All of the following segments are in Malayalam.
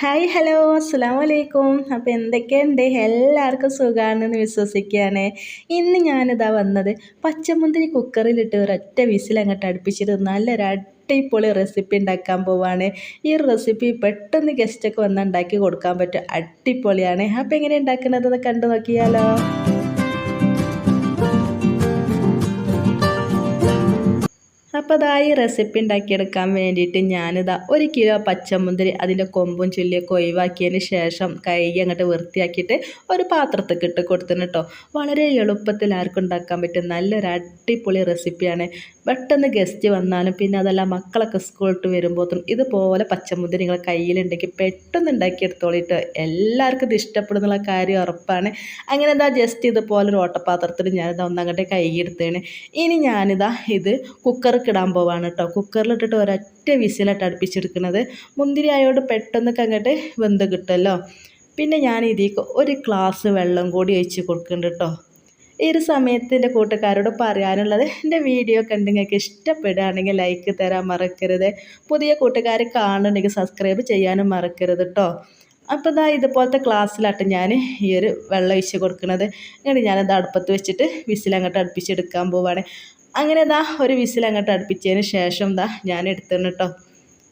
Hi hello. അസ്സാം വലൈക്കും അപ്പോൾ എന്തൊക്കെയുണ്ട്? എല്ലാവർക്കും സുഖമാണെന്ന് വിശ്വസിക്കുകയാണ്. ഇന്ന് ഞാനിതാ വന്നത് പച്ചമുന്തിരി കുക്കറിലിട്ട് ഒരൊറ്റ വിസിൽ അങ്ങോട്ട് അടുപ്പിച്ചിട്ട് നല്ലൊരു അടിപൊളി റെസിപ്പി ഉണ്ടാക്കാൻ പോവാണ്. ഈ റെസിപ്പി പെട്ടെന്ന് ഗസ്റ്റൊക്കെ വന്ന് ഉണ്ടാക്കി കൊടുക്കാൻ പറ്റും അടിപൊളിയാണ്. അപ്പോൾ എങ്ങനെ ഉണ്ടാക്കുന്നത് കണ്ടു നോക്കിയാലോ. അപ്പോൾ അതാ ഈ റെസിപ്പി ഉണ്ടാക്കിയെടുക്കാൻ വേണ്ടിയിട്ട് ഞാനിതാ ഒരു കിലോ പച്ചമുന്തിരി അതിന്റെ കൊമ്പും ചുല്ലിയൊക്കെ ഒഴിവാക്കിയതിന് ശേഷം കൈ അങ്ങോട്ട് വൃത്തിയാക്കിയിട്ട് ഒരു പാത്രത്തേക്ക് ഇട്ട് കൊടുത്തിന് കേട്ടോ വളരെ എളുപ്പത്തിൽ ആർക്കും ഉണ്ടാക്കാൻ പറ്റും നല്ലൊരു അടിപൊളി റെസിപ്പിയാണ് പെട്ടെന്ന് ഗസ്റ്റ് വന്നാലും പിന്നെ അതല്ല മക്കളൊക്കെ സ്കൂളിട്ട് വരുമ്പോഴത്തും ഇതുപോലെ പച്ചമുന്തിരി നിങ്ങളെ കയ്യിലുണ്ടെങ്കിൽ പെട്ടെന്ന് ഉണ്ടാക്കിയെടുത്തോളിട്ട് എല്ലാവർക്കും ഇത് ഇഷ്ടപ്പെടുന്നുള്ള കാര്യം ഉറപ്പാണ്. അങ്ങനെ എന്താ ജസ്റ്റ് ഇതുപോലെ ഒരു ഓട്ടപാത്രത്തിൽ ഞാനിതാ ഒന്നങ്ങോട്ട് കൈ എടുത്തേണ് ഇനി ഞാനിതാ ഇത് കുക്കർക്ക് ഇടാൻ പോവാണ് കേട്ടോ കുക്കറിലിട്ടിട്ട് ഒരൊറ്റ വിസിലിട്ട് അടുപ്പിച്ചെടുക്കുന്നത്. മുന്തിരി ആയതുകൊണ്ട് പെട്ടെന്നൊക്കെ അങ്ങോട്ട് വെന്ത് കിട്ടുമല്ലോ പിന്നെ ഞാൻ ഇതിലേക്ക് ഒരു ഗ്ലാസ് വെള്ളം കൂടി ഒഴിച്ച് കൊടുക്കുന്നുണ്ട് കേട്ടോ ഈ ഒരു സമയത്ത് എന്റെ കൂട്ടുകാരോട് പറയാനുള്ളത് എന്റെ വീഡിയോ കണ്ട് നിങ്ങൾക്ക് ഇഷ്ടപ്പെടുകയാണെങ്കിൽ ലൈക്ക് തരാൻ മറക്കരുത്. പുതിയ കൂട്ടുകാർ കാണുന്നുണ്ടെങ്കിൽ സബ്സ്ക്രൈബ് ചെയ്യാനും മറക്കരുത് കേട്ടോ അപ്പോൾ ഇതാ ഇതുപോലത്തെ ക്ലാസ്സിലാട്ട് ഞാൻ ഈ ഒരു വെള്ളം ഒഴിച്ച് കൊടുക്കുന്നത്. എന്നിട്ട് ഞാനത് അടുപ്പത്ത് വെച്ചിട്ട് വിസിലങ്ങോട്ട് അടുപ്പിച്ചെടുക്കാൻ പോവാണ്. അങ്ങനെ ഇതാ ഒരു വിസിൽ അങ്ങോട്ട് അടുപ്പിച്ചതിന് ശേഷം ഇതാ ഞാൻ എടുത്തിരുന്നു കേട്ടോ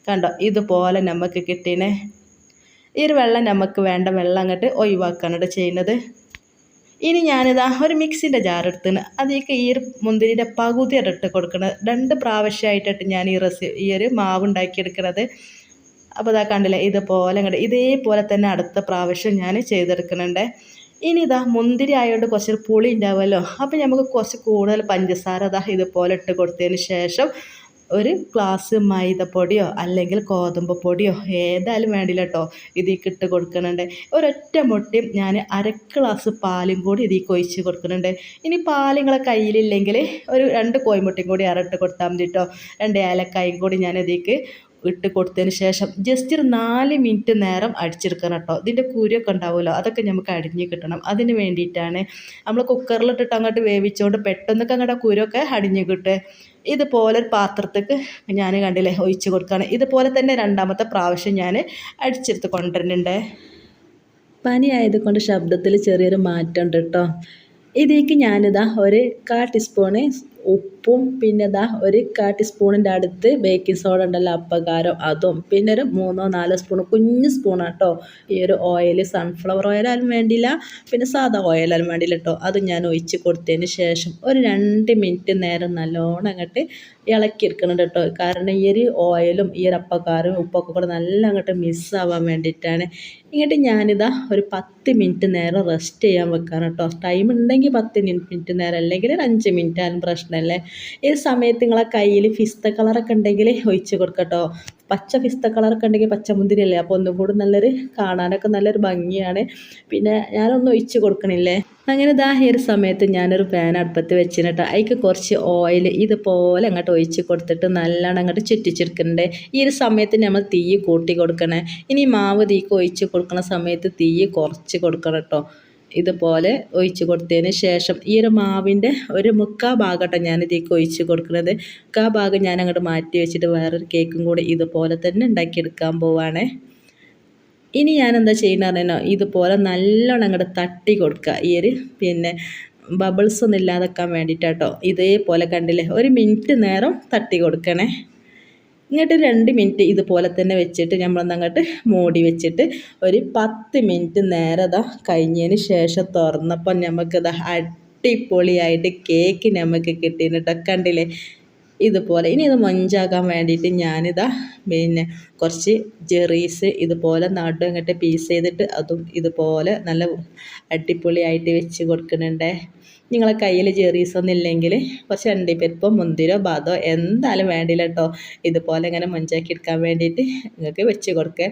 കണ്ടോ ഇതുപോലെ നമുക്ക് കിട്ടീനെ. ഈ ഒരു വെള്ളം നമുക്ക് വേണ്ട വെള്ളം അങ്ങോട്ട് ഒഴിവാക്കാനാണ് ചെയ്യുന്നത്. ഇനി ഞാനിതാ ഒരു മിക്സിന്റെ ജാർ എടുത്തിന്. അതിലേക്ക് ഈ ഒരു മുന്തിരിന്റെ പകുതി ഇട്ട് കൊടുക്കണത് രണ്ട് പ്രാവശ്യമായിട്ടിട്ട് ഞാൻ ഈ റെസി ഈ ഒരു മാവ് ഉണ്ടാക്കിയെടുക്കണത് അപ്പോൾ ഇതാ കണ്ടില്ലേ ഇതുപോലെ അങ്ങോട്ട് ഇതേപോലെ തന്നെ അടുത്ത പ്രാവശ്യം ഞാൻ ചെയ്തെടുക്കുന്നുണ്ട് ഇനി ഇതാ മുന്തിരി ആയതുകൊണ്ട് കുറച്ചൊരു പുളി ഉണ്ടാവുമല്ലോ അപ്പോൾ നമുക്ക് കുറച്ച് കൂടുതൽ പഞ്ചസാര ഇതാ ഇതുപോലെ ഇട്ട് കൊടുത്തതിന് ശേഷം ഒരു ഗ്ലാസ് മൈദപ്പൊടിയോ അല്ലെങ്കിൽ ഗോതമ്പ് പൊടിയോ ഏതായാലും വേണ്ടില്ല കേട്ടോ ഇതിലേക്ക് ഇട്ട് കൊടുക്കുന്നുണ്ട് ഒരൊറ്റ മുട്ടയും ഞാൻ അര ഗ്ലാസ് പാലും കൂടി ഇതിലേക്ക് ഒഴിച്ച് കൊടുക്കുന്നുണ്ട് ഇനി പാലുങ്ങളെ കയ്യിലില്ലെങ്കിൽ ഒരു രണ്ട് കോയിമുട്ടയും കൂടി അരട്ട് കൊടുത്താൽ മതി കേട്ടോ രണ്ട് ഏലക്കായും കൂടി ഞാൻ ഇതിലേക്ക് ഇട്ട് കൊടുത്തതിന് ശേഷം ജസ്റ്റ് ഒരു നാല് മിനിറ്റ് നേരം അടിച്ചെടുക്കണം കേട്ടോ ഇതിന്റെ കുരുവൊക്കെ ഉണ്ടാവുമല്ലോ അതൊക്കെ നമുക്ക് അടിഞ്ഞ് കിട്ടണം. അതിന് വേണ്ടിയിട്ടാണ് നമ്മൾ കുക്കറിലിട്ടിട്ട് അങ്ങോട്ട് വേവിച്ചുകൊണ്ട് പെട്ടെന്നൊക്കെ അങ്ങോട്ട് കുരുവൊക്കെ അടിഞ്ഞ് കിട്ടുക ഇതുപോലെ ഒരു പാത്രത്തേക്ക് ഞാൻ കണ്ടില്ലേ ഒഴിച്ച് കൊടുക്കുകയാണ് ഇതുപോലെ തന്നെ രണ്ടാമത്തെ പ്രാവശ്യം ഞാൻ അടിച്ചെടുത്ത് കൊണ്ടുവരുന്നുണ്ട്. പനി ആയതുകൊണ്ട് ശബ്ദത്തിൽ ചെറിയൊരു മാറ്റം ഉണ്ട് കേട്ടോ ഇതിലേക്ക് ഞാനിതാ ഒരു കാ ടീസ്പൂണ് ഉപ്പും പിന്നെ ദാ ഒരു കാ ടീസ്പൂണിന്റെ അടുത്ത് ബേക്കിംഗ് സോഡ ഉണ്ടല്ലോ അപ്പകാരം അതും. പിന്നെ ഒരു മൂന്നോ നാലോ സ്പൂൺ കുഞ്ഞ് സ്പൂണാണ് കേട്ടോ ഈ ഒരു ഓയിൽ സൺഫ്ലവർ ഓയിലാലും വേണ്ടിയില്ല പിന്നെ സാധാ ഓയിലാലും വേണ്ടിയില്ല കേട്ടോ അത് ഞാൻ ഒഴിച്ച് കൊടുത്തതിന് ശേഷം ഒരു രണ്ട് മിനിറ്റ് നേരം നല്ലോണം അങ്ങോട്ട് ഇളക്കിയെടുക്കുന്നുണ്ട് കേട്ടോ കാരണം ഈ ഒരു ഓയിലും ഈ ഒരു അപ്പക്കാരും ഉപ്പൊക്കെ കൂടെ നല്ല അങ്ങോട്ട് മിസ്സാവാൻ വേണ്ടിയിട്ടാണ്. ഇങ്ങോട്ട് ഞാനിതാ ഒരു പത്ത് മിനിറ്റ് നേരം റെസ്റ്റ് ചെയ്യാൻ വെക്കാറ് കേട്ടോ ടൈം ഉണ്ടെങ്കിൽ പത്ത് മിനിറ്റ് നേരം അല്ലെങ്കിൽ ഒരു അഞ്ച് മിനിറ്റ് ആയാലും പ്രശ്നമല്ലേ? ഈ സമയത്ത് നിങ്ങളെ കയ്യിൽ ഫിസ്ത കളറൊക്കെ ഉണ്ടെങ്കിൽ ഒഴിച്ച് കൊടുക്കട്ടോ. പച്ച പിസ്ത കളറൊക്കെ ഉണ്ടെങ്കിൽ പച്ചമുന്തിരി അല്ലേ അപ്പോൾ ഒന്നും കൂടി നല്ലൊരു കാണാനൊക്കെ നല്ലൊരു ഭംഗിയാണ്. പിന്നെ ഞാനൊന്നും ഒഴിച്ച് കൊടുക്കണില്ലേ? അങ്ങനെ ഇതാ ഈ ഒരു സമയത്ത് ഞാനൊരു പാൻ അടുപ്പത്ത് വെച്ചിട്ട് അതിക്ക് കുറച്ച് ഓയിൽ ഇതുപോലെ അങ്ങോട്ട് ഒഴിച്ച് കൊടുത്തിട്ട് നല്ലോണം അങ്ങോട്ട് ചുറ്റിച്ചെടുക്കണ്ടേ ഈ ഒരു സമയത്ത് നമ്മൾ തീ കൂട്ടി കൊടുക്കണേ. ഇനി മാവ് തീക്ക് ഒഴിച്ച് കൊടുക്കുന്ന സമയത്ത് തീ കുറച്ച് കൊടുക്കണം കേട്ടോ ഇതുപോലെ ഒഴിച്ച് കൊടുത്തതിന് ശേഷം ഈ ഒരു മാവിന്റെ ഒരു മുക്കാ ഭാഗമാണ് ഞാൻ ഇതിലേക്ക് ഒഴിച്ച് കൊടുക്കുന്നത്. മുക്കാ ഭാഗം ഞാൻ അങ്ങോട്ട് മാറ്റി വെച്ചിട്ട് വേറൊരു കേക്കും കൂടി ഇതുപോലെ തന്നെ ഉണ്ടാക്കിയെടുക്കാൻ പോവാണ്. ഇനി ഞാൻ എന്താ പറഞ്ഞോ ഇതുപോലെ നല്ലോണം അങ്ങോട്ട് തട്ടി കൊടുക്കുക. ഈ ഒരു പിന്നെ ബബിൾസ് ഒന്നും ഇല്ലാതെക്കാൻ വേണ്ടിയിട്ടാട്ടോ. ഇതേപോലെ കണ്ടില്ലേ? ഒരു മിനിറ്റ് നേരം തട്ടി കൊടുക്കണേ. ഇങ്ങോട്ട് രണ്ട് മിനിറ്റ് ഇതുപോലെ തന്നെ വെച്ചിട്ട് നമ്മളൊന്നങ്ങോട്ട് മൂടി വെച്ചിട്ട് ഒരു പത്ത് മിനിറ്റ് നേരെ ഇതാ കഴിഞ്ഞതിന് ശേഷം തുറന്നപ്പോൾ നമുക്കിതാ അടിപൊളിയായിട്ട് കേക്ക് നമുക്ക് കിട്ടിയിട്ട് കണ്ടില്ലേ? ഇതുപോലെ. ഇനി ഇത് മൊഞ്ചാക്കാൻ വേണ്ടിയിട്ട് ഞാനിതാ പിന്നെ കുറച്ച് ജെറീസ് ഇതുപോലെ നടും ഇങ്ങോട്ട് പീസ് ചെയ്തിട്ട് അതും ഇതുപോലെ നല്ല അടിപൊളിയായിട്ട് വെച്ച് കൊടുക്കുന്നുണ്ട്. നിങ്ങളെ കയ്യിൽ ജെറീസ് ഒന്നും ഇല്ലെങ്കിൽ കുറച്ച് അണ്ടിപ്പരിപ്പോ മുന്തിരോ ബാദോ എന്തായാലും വേണ്ടില്ല കേട്ടോ ഇതുപോലെ ഇങ്ങനെ മൊഞ്ചാക്കി എടുക്കാൻ വേണ്ടിയിട്ട് നിങ്ങൾക്ക് വെച്ച് കൊടുക്കുക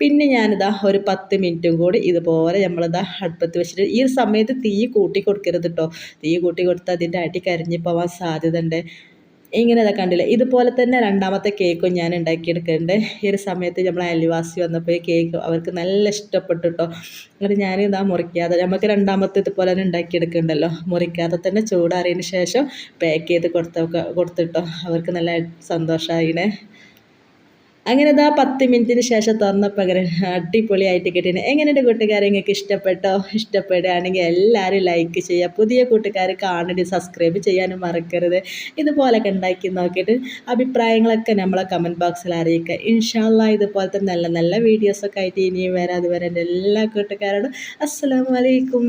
പിന്നെ ഞാനിതാ ഒരു പത്ത് മിനിറ്റും കൂടി ഇതുപോലെ നമ്മളിതാ അടുപ്പത്ത് വെച്ചിട്ട് ഈ സമയത്ത് തീ കൂട്ടി കൊടുക്കരുത് കേട്ടോ തീ കൂട്ടി കൊടുത്താൽ അതിന്റെ അടി കരിഞ്ഞു പോവാൻ സാധ്യത ഉണ്ട് ഇങ്ങനെ ഇതൊക്കെ കണ്ടില്ല? ഇതുപോലെ തന്നെ രണ്ടാമത്തെ കേക്കും ഞാൻ ഉണ്ടാക്കിയെടുക്കുന്നുണ്ട് ഈ ഒരു സമയത്ത് നമ്മൾ അയൽവാസി വന്നപ്പോൾ കേക്ക് അവർക്ക് നല്ല ഇഷ്ടപ്പെട്ടു കേട്ടോ എന്നിട്ട് ഞാൻ ഇതാ മുറിക്കാതെ നമുക്ക് രണ്ടാമത്തെ ഇതുപോലെ തന്നെ ഉണ്ടാക്കിയെടുക്കുന്നുണ്ടല്ലോ മുറിക്കാതെ തന്നെ ചൂടാറിയതിന് ശേഷം പാക്ക് ചെയ്ത് കൊടുത്ത കൊടുത്തിട്ടോ. അവർക്ക് നല്ല സന്തോഷമായിനെ അങ്ങനെ ഇതാ പത്ത് മിനിറ്റിന് ശേഷം തന്ന പകരം അടിപൊളിയായിട്ട് കിട്ടിയത് എങ്ങനെയുണ്ട് കൂട്ടുകാരെ? നിങ്ങൾക്ക് ഇഷ്ടപ്പെട്ടോ? ഇഷ്ടപ്പെടുകയാണെങ്കിൽ എല്ലാവരും ലൈക്ക് ചെയ്യുക. പുതിയ കൂട്ടുകാർ കാണേണ്ടി സബ്സ്ക്രൈബ് ചെയ്യാനും മറക്കരുത്. ഇതുപോലൊക്കെ ഉണ്ടാക്കി നോക്കിയിട്ട് അഭിപ്രായങ്ങളൊക്കെ നമ്മളെ കമന്റ് ബോക്സിൽ അറിയിക്കുക. ഇൻഷാല്ല ഇതുപോലത്തെ നല്ല നല്ല വീഡിയോസൊക്കെ ആയിട്ട് ഇനിയും വരാം. അതുവരെ എന്റെ എല്ലാ കൂട്ടുകാരോടും അസ്സലാമലൈക്കും